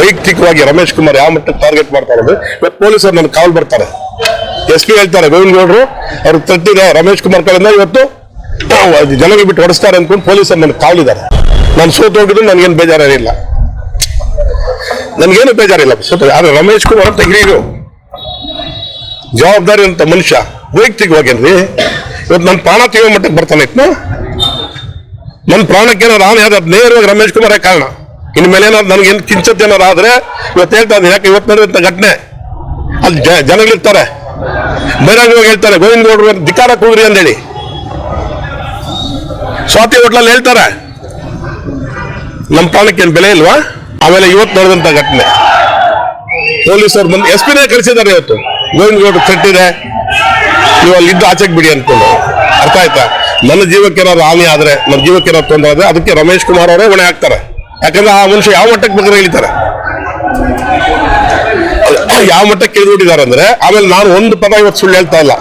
ವೈಯಕ್ತಿಕವಾಗಿ ರಮೇಶ್ ಕುಮಾರ್ ಯಾವ ಮಟ್ಟಕ್ಕೆ ಟಾರ್ಗೆಟ್ ಮಾಡ್ತಾರೆ ಅಂದ್ರೆ ಪೊಲೀಸರು ನನ್ನ ಕಾಲ್ ಬರ್ತಾರೆ. ಎಸ್ ಪಿ ಹೇಳ್ತಾರೆ ಗೋವಿಂದ ಗೌಡ್ರು ಅವ್ರು ತಟ್ಟಿದ ರಮೇಶ್ ಕುಮಾರ್ ಕಡೆಯಿಂದ ಇವತ್ತು. ಜನಗಳು ಬಿಟ್ಟು ಹೊಡಿಸ್ತಾರೆ ಅಂದ್ಕೊಂಡು ಪೊಲೀಸರು ನನ್ನ ಕಾವಲಿದ್ದಾರೆ ನಾನು ಸೋತು ಹೋಗಿದ್ರು ನನಗೇನು ಬೇಜಾರಿಲ್ಲ ನನಗೇನು ಬೇಜಾರಿಲ್ಲ. ಸೋತು ಆದ್ರೆ ರಮೇಶ್ ಕುಮಾರ್ ಅಂತ ಹಿರಿಯರು, ಜವಾಬ್ದಾರಿ ಅಂತ ಮನುಷ್ಯ ವೈಯಕ್ತಿಕವಾಗಿ ಇವತ್ತು ನನ್ನ ಪ್ರಾಣ ತೆಗೆಯೋ ಮಟ್ಟಕ್ಕೆ ಬರ್ತಾನೆ ನನ್ನ ಪ್ರಾಣಕ್ಕೆ ಏನಾದ್ರು ಹಾನಿ ನೇರವಾಗಿ ರಮೇಶ್ ಕುಮಾರೇ ಕಾರಣ. ಇನ್ನು ಮೇಲೆ ಏನಾದ್ರು ಏನು ಕಿಂಚತ್ ಏನಾದ್ರು ಆದ್ರೆ ಇವತ್ತು ಹೇಳ್ತಾ ಇದ್ದೀನಿ. ಯಾಕೆ ಇವತ್ತು ನಡೆದಂತ ಘಟನೆ? ಅಲ್ಲಿ ಜನಗಳಿರ್ತಾರೆ. ಹೋಗಿ ಹೇಳ್ತಾರೆ, ಗೋವಿಂದ ಗೌಡ್ರು ಧಿಕಾರ ಕೂಗ್ರಿ ಅಂದೇಳಿ. ಸ್ವಾತಿ ಹೋಟ್ಲಲ್ಲಿ ಹೇಳ್ತಾರೆ, ನಮ್ಮ ಪ್ರಾಣಕ್ಕೆ ಏನು ಬೆಲೆ ಇಲ್ವಾ? ಆಮೇಲೆ ಇವತ್ತು ನಡೆದಂತ ಘಟನೆ. ಪೊಲೀಸರು ಬಂದು ಎಸ್ ಪಿನೇ ಕಳಿಸಿದ್ದಾರೆ ಇವತ್ತು. ಗೋವಿಂದ ಗೌಡ್ರು ಕಟ್ಟಿದೆ ನೀವು ಅಲ್ಲಿ ಇದ್ದು ಆಚೆಗೆ ಬಿಡಿ ಅನ್ಕೊಂಡು ಅರ್ಥ ಆಯ್ತಾ? ನನ್ನ ಜೀವಕ್ಕೆ ಏನಾದ್ರು ಹಾನಿ ಆದ್ರೆ, ನನ್ನ ಜೀವಕ್ಕೆ ಏನಾದ್ರು ತೊಂದರೆ ಆದ್ರೆ ಅದಕ್ಕೆ ರಮೇಶ್ ಕುಮಾರ್ ಅವರೇ ಹೊಣೆ ಹಾಕ್ತಾರೆ. ಯಾಕಂದ್ರೆ ಆ ಮನುಷ್ಯ ಯಾವ ಮಟ್ಟಕ್ಕೆ ಬಗ್ಗೆ ಹೇಳ್ತಾರೆ? ಯಾವ ಮಟ್ಟಕ್ಕೆ ಇಳಿದ್ಬಿಟ್ಟಿದ್ದಾರೆ ಅಂದ್ರೆ, ಆಮೇಲೆ ನಾನು ಒಂದು ಪದ ಇವತ್ತು ಸುಳ್ಳು ಹೇಳ್ತಾ ಇಲ್ಲ.